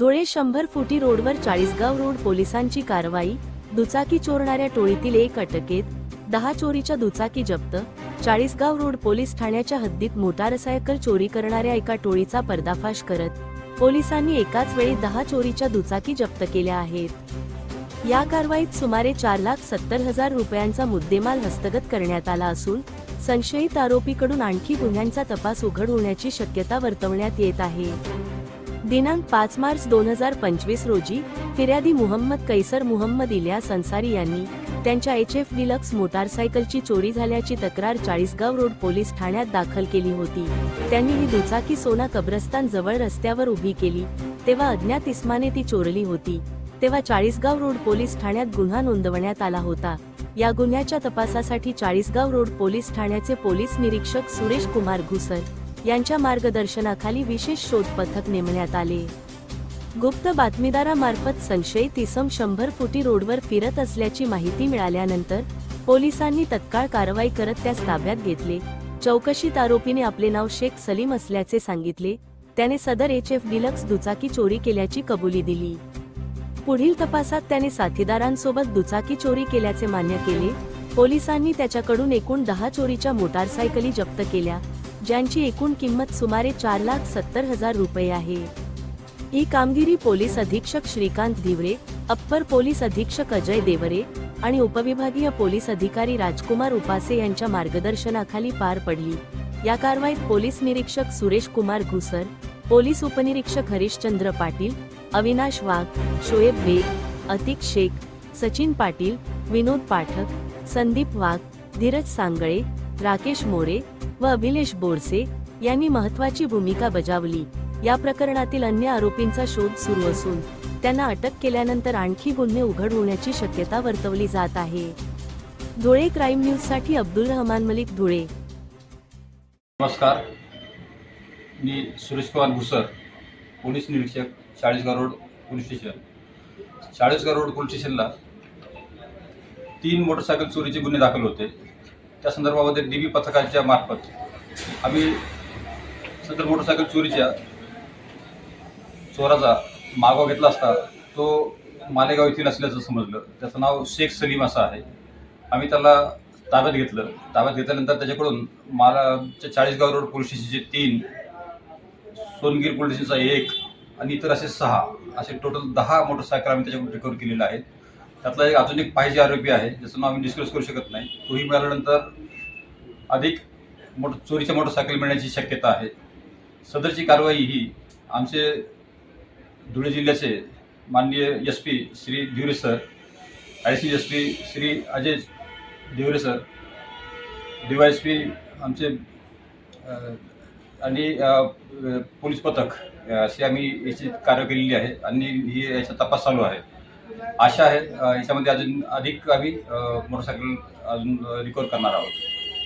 धुळे शंभर फुटी रोडवर चाळीसगाव रोड पोलिसांची कारवाई दुचाकी चोरणाऱ्या टोळीतील एक अटकेत दहा चोरीच्या दुचाकी जप्त चाळीसगाव रोड पोलीस ठाण्याच्या हद्दीत मोटारसायकल चोरी करणाऱ्या एका टोळीचा पर्दाफाश करत पोलिसांनी एकाच वेळी दहा चोरीच्या दुचाकी जप्त केल्या आहेत. या कारवाईत सुमारे चार लाख सत्तर हजार रुपयांचा मुद्देमाल हस्तगत करण्यात आला असून संशयित आरोपीकडून आणखी गुन्ह्यांचा तपास उघड होण्याची शक्यता वर्तवण्यात येत आहे. दिनांक पाच मार्च दोन हजार पंचवीस रोजी फिर्यादी मुहम्मद कैसर मुहम्मद इलियास अन्सारी यांनी त्यांच्या एच एफ डिलक्स मोटारसायकलची चोरी झाल्याची तक्रार चाळीसगाव रोड पोलीस ठाण्यात दाखल केली होती. त्यांनी ही दुचाकी सोना कब्रस्तान जवळ रस्त्यावर उभी केली. तेव्हा अज्ञात इस्माने ती चोरली होती. तेव्हा चाळीसगाव रोड पोलीस ठाण्यात गुन्हा नोंदवण्यात आला होता. या गुन्ह्याच्या तपासासाठी चाळीसगाव रोड पोलीस ठाण्याचे पोलीस निरीक्षक सुरेश कुमार घुसर यांच्या मार्गदर्शनाखाली विशेष शोध पथक नेमण्यात आले. गुप्त बातमीदारामार्फत संशयित इसम शंभर फुटी रोडवर फिरत असल्याची माहिती मिळाल्यानंतर पोलिसांनी तत्काळ कारवाई करत त्यास ताब्यात घेतले. चौकशीत आरोपीने आपले नाव शेख सलीम असल्याचे सांगितले. त्याने सदर एच एफ डिलक्स दुचाकी चोरी केल्याची कबुली दिली. पुढील तपासात त्याने साथीदारांसोबत दुचाकी चोरी केल्याचे मान्य केले. पोलिसांनी त्याच्याकडून एकूण दहा चोरीच्या मोटारसायकली जप्त केल्या. ज्यांची एकूण किंमत सुमारे चार लाख सत्तर हजार रुपये आहे. ही कामगिरी पोलीस अधीक्षक श्रीकांत धिवरे अप्पर पोलीस अधीक्षक अजय देवरे आणि उपविभागीय पोलीस अधिकारी राजकुमार उपासे यांच्या मार्गदर्शनाखाली पार पडली. या कारवाईत पोलीस निरीक्षक सुरेश कुमार घुसर पोलीस उपनिरीक्षक हरिश्चंद्र पाटील अविनाश वाघ शोएब बेग अतिक शेख सचिन पाटील विनोद पाठक संदीप वाघ धीरज सांगळे राकेश मोरे व अभिलेश बोरसे यांनी महत्वाची भूमिका बजावली. या प्रकरणातील अन्य आरोपींचा शोध सुरू असून त्यांना अटक केल्यानंतर आणखी गुन्हे उघड होण्याची शक्यता वर्तवली जात आहे. धुळे क्राईम न्यूजसाठी अब्दुल रहमान मलिक धुळे. नमस्कार. मी सुरेश कुमार घुसर पोलीस निरीक्षक Chalisgaon road police station. Chalisgaon road police स्टेशनला तीन मोटरसायकल चोरीचे गुन्हे दाखल होते. त्या संदर्भामध्ये डी बी पथकाच्या मार्फत आम्ही सदर मोटरसायकल चोरीच्या चोराचा मागोवा घेतला असता तो मालेगाव येथील असल्याचं समजलं. त्याचं नाव शेख सलीम असं आहे. आम्ही त्याला ताब्यात घेतलं. ताब्यात घेतल्यानंतर त्याच्याकडून मला चाळीसगाव रोड पोलीस स्टेशनचे तीन सोनगीर पोलीस स्टेशनचा एक आणि इतर असे सहा असे टोटल दहा मोटरसायकल आम्ही त्याच्याकडून रिकवर केलेले आहेत. त्यातला एक अजून एक पाहिजे आरोपी आहे ज्याचं नाव आम्ही डिस्कस करू शकत नाही. तोही मिळाल्यानंतर अधिक मोठ चोरीच्या मोटरसायकल मिळण्याची शक्यता आहे. सदरची कारवाई ही आमचे धुळे जिल्ह्याचे माननीय S P Shri Dhiware sir C S P Shri Ajay Dhiware sir D Y S P आमचे आणि पोलीस पथक अशी आम्ही याची कार्य केलेली आहे आणि ही याचा तपास चालू आहे. आशा आहे याच्यामध्ये अजून अधिक आम्ही मोटरसायकल अजून रिकवर करणार आहोत.